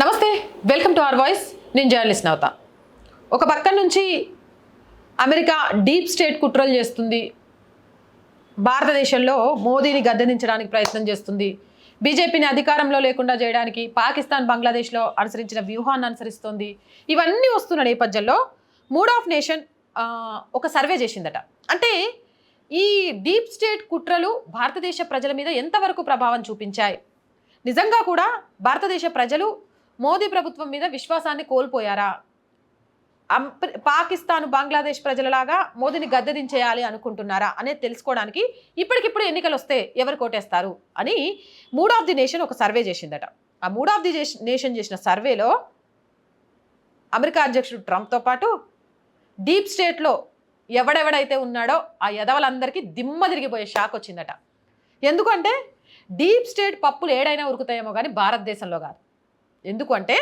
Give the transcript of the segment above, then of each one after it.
నమస్తే welcome to our voice. నేను journalist నవత. ఒక పక్క నుంచి అమెరికా డీప్ స్టేట్ కుట్రలు చేస్తుంది. భారతదేశంలో మోదీని గద్దెదించడానికి ప్రయత్నం చేస్తుంది. బీజేపీని అధికారంలో లేకుండా చేయడానికి పాకిస్తాన్ బంగ్లాదేశ్లో అనుసరించిన వ్యూహాన్ని అనుసరిస్తోంది. ఇవన్నీ వస్తున్న నేపథ్యంలో మూడ్ ఆఫ్ నేషన్ ఒక సర్వే చేసిందట. అంటే ఈ డీప్ స్టేట్ కుట్రలు భారతదేశ ప్రజల మీద ఎంతవరకు ప్రభావం చూపించాయి? నిజంగా కూడా భారతదేశ ప్రజలు మోదీ ప్రభుత్వం మీద విశ్వాసాన్ని కోల్పోయారా? అం- పాకిస్తాన్ బంగ్లాదేశ్ ప్రజలలాగా మోదీని గద్దెదించేయాలి అనుకుంటున్నారా అనేది తెలుసుకోవడానికి ఇప్పటికిప్పుడు ఎన్నికలు వస్తే ఎవరు కోటేస్తారు అని మూడ్ ఆఫ్ ది నేషన్ ఒక సర్వే చేసిందట. ఆ మూడ్ ఆఫ్ ది నేషన్ చేసిన సర్వేలో అమెరికా అధ్యక్షుడు ట్రంప్తో పాటు డీప్ స్టేట్లో ఎవడెవడైతే ఉన్నాడో ఆ ఎదవలందరికీ దిమ్మ తిరిగిపోయే షాక్ వచ్చిందట. ఎందుకంటే డీప్ స్టేట్ పప్పులు ఏడైనా ఉరుకుతాయేమో కానీ భారతదేశంలో కాదు. ఎందుకంటే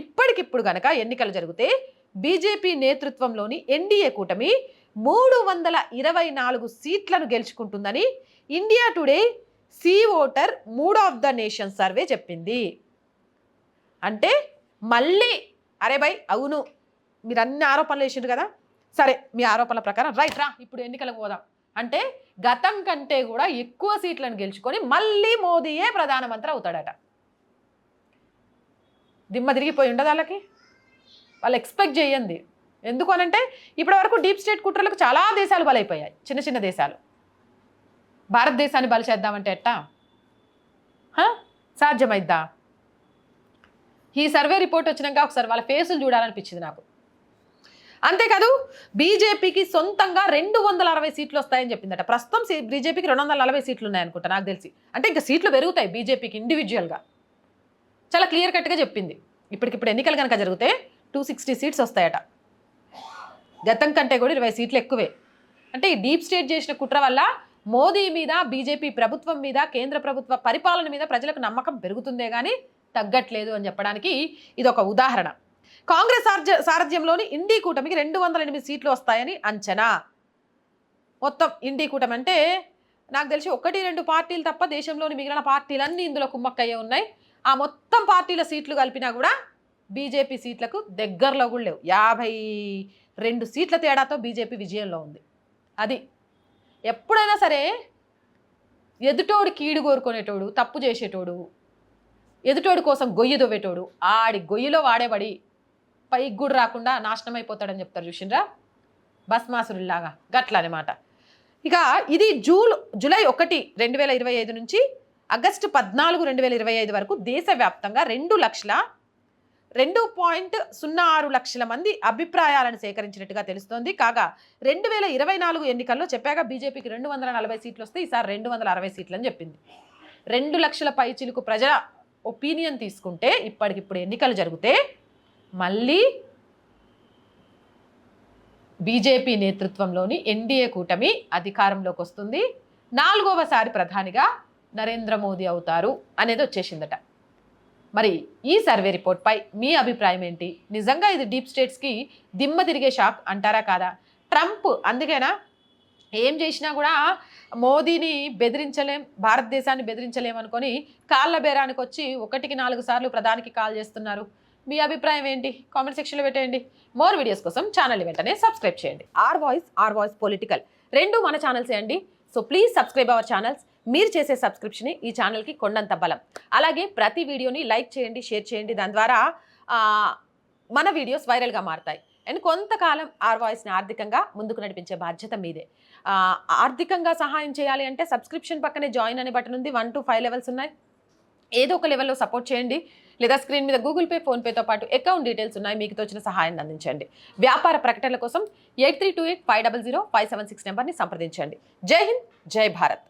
ఇప్పటికిప్పుడు గనక ఎన్నికలు జరిగితే బీజేపీ నేతృత్వంలోని ఎన్డీఏ కూటమి మూడు వందల ఇరవై నాలుగు సీట్లను గెలుచుకుంటుందని India Today C voter mood of the nation survey చెప్పింది. అంటే మళ్ళీ అరే బై అవును మీరు అన్ని ఆరోపణలు వేసిండ్రు కదా? సరే మీ ఆరోపణల ప్రకారం రైట్ రా ఇప్పుడు ఎన్నికలకు పోదాం. అంటే గతం కంటే కూడా ఎక్కువ సీట్లను గెలుచుకొని మళ్ళీ మోదీయే ప్రధానమంత్రి అవుతాడట. దిమ్మ తిరిగిపోయి ఉండదు వాళ్ళకి? వాళ్ళు ఎక్స్పెక్ట్ చేయండి. ఎందుకు అనంటే ఇప్పటివరకు డీప్ స్టేట్ కుట్రలకు చాలా దేశాలు బలైపోయాయి. చిన్న చిన్న దేశాలు. భారతదేశాన్ని బలి చేద్దామంటే ఎట్టా? సాధ్యమైద్దా? ఈ సర్వే రిపోర్ట్ వచ్చినాక ఒకసారి వాళ్ళ ఫేసులు చూడాలనిపించింది నాకు. అంతేకాదు బీజేపీకి సొంతంగా రెండు వందల అరవై సీట్లు వస్తాయని చెప్పిందట. ప్రస్తుతం బీజేపీకి రెండు వందల నలభై సీట్లు ఉన్నాయనుకుంటా నాకు తెలిసి. అంటే ఇంకా సీట్లు పెరుగుతాయి బీజేపీకి ఇండివిజువల్గా చాలా క్లియర్ కట్గా చెప్పింది. ఇప్పటికిప్పుడు ఎన్నికలు కనుక జరిగితే టూ సిక్స్టీ సీట్స్ వస్తాయట. గతం కంటే కూడా ఇరవై సీట్లు ఎక్కువే. అంటే ఈ డీప్ స్టేట్ చేసిన కుట్ర వల్ల మోదీ మీద బీజేపీ ప్రభుత్వం మీద కేంద్ర ప్రభుత్వ పరిపాలన మీద ప్రజలకు నమ్మకం పెరుగుతుందే కానీ తగ్గట్లేదు అని చెప్పడానికి ఇది ఒక ఉదాహరణ. కాంగ్రెస్ సారథ్య సారథ్యంలోని ఇండీ కూటమికి రెండు వందల ఎనిమిది సీట్లు వస్తాయని అంచనా. మొత్తం ఇండీ కూటమి అంటే నాకు తెలిసి ఒకటి రెండు పార్టీలు తప్ప దేశంలోని మిగిలిన పార్టీలన్నీ ఇందులో కుమ్మక్కయ్యే ఉన్నాయి. ఆ మొత్తం పార్టీల సీట్లు కలిపినా కూడా బీజేపీ సీట్లకు దగ్గరలో కూడా లేవు. యాభై రెండు సీట్ల తేడాతో బీజేపీ విజయంలో ఉంది. అది ఎప్పుడైనా సరే ఎదుటోడు కీడు కోరుకునేటోడు తప్పు చేసేటోడు ఎదుటోడి కోసం గొయ్యి దొవ్వేటోడు ఆడి గొయ్యిలో వాడేబడి పైకి కూడా రాకుండా నాశనం అయిపోతాడని చెప్తారు చూసిండ్రా? భస్మాసురుల్లాగా గట్ల అనమాట ఇక ఇది జూల్ జూలై ఒకటి రెండు వేల ఇరవై ఐదు నుంచి ఆగస్టు పద్నాలుగు రెండు వేల ఇరవై ఐదు వరకు దేశవ్యాప్తంగా రెండు లక్షల రెండు పాయింట్ సున్నా ఆరు లక్షల మంది అభిప్రాయాలను సేకరించినట్టుగా తెలుస్తోంది. కాగా రెండు వేల ఇరవై నాలుగు ఎన్నికల్లో చెప్పాక బీజేపీకి రెండు వందల నలభై సీట్లు వస్తే ఈసారి రెండు వందల అరవై సీట్లు అని చెప్పింది. రెండు లక్షల పై చిలుకు ప్రజల ఒపీనియన్ తీసుకుంటే ఇప్పటికిప్పుడు ఎన్నికలు జరిగితే మళ్ళీ బీజేపీ నేతృత్వంలోని ఎన్డీఏ కూటమి అధికారంలోకి వస్తుంది. నాలుగవసారి ప్రధానిగా నరేంద్ర మోదీ అవుతారు అనేది వచ్చేసిందట. మరి ఈ సర్వే రిపోర్ట్పై మీ అభిప్రాయం ఏంటి? నిజంగా ఇది డీప్ స్టేట్స్కి దిమ్మ తిరిగే షాక్ అంటారా కాదా? ట్రంప్ అందుకేనా? ఏం చేసినా కూడా మోదీని బెదిరించలేం భారతదేశాన్ని బెదిరించలేం అనుకొని కాళ్ళ బేరానికి వచ్చి ఒకటికి నాలుగు సార్లు ప్రధానికి కాల్ చేస్తున్నారు. మీ అభిప్రాయం ఏంటి? కామెంట్ సెక్షన్లో పెట్టేయండి. మోర్ వీడియోస్ కోసం ఛానల్ వెంటనే సబ్స్క్రైబ్ చేయండి. R voice R voice political. రెండు మన ఛానల్సే అండి. So please subscribe our channels. మీరు చేసే సబ్స్క్రిప్షన్ ఈ ఛానల్కి కొండంత బలం. అలాగే ప్రతి వీడియోని లైక్ చేయండి షేర్ చేయండి. దాని ద్వారా మన వీడియోస్ వైరల్గా మారుతాయి. అండ్ కొంతకాలం ఆర్ వాయిస్ని ఆర్థికంగా ముందుకు నడిపించే బాధ్యత మీదే. ఆర్థికంగా సహాయం చేయాలి అంటే సబ్స్క్రిప్షన్ పక్కనే జాయిన్ అనే బటన్ ఉంది. వన్ టు ఫైవ్ లెవెల్స్ ఉన్నాయి. ఏదో ఒక లెవెల్లో సపోర్ట్ చేయండి. లేదా స్క్రీన్ మీద గూగుల్ పే ఫోన్పేతో పాటు అకౌంట్ డీటెయిల్స్ ఉన్నాయి. మీకు తోచిన సహాయాన్ని అందించండి. వ్యాపార ప్రకటనల కోసం eight three two eight five double zero five seven six నెంబర్ని సంప్రదించండి. జై హింద్ జై భారత్.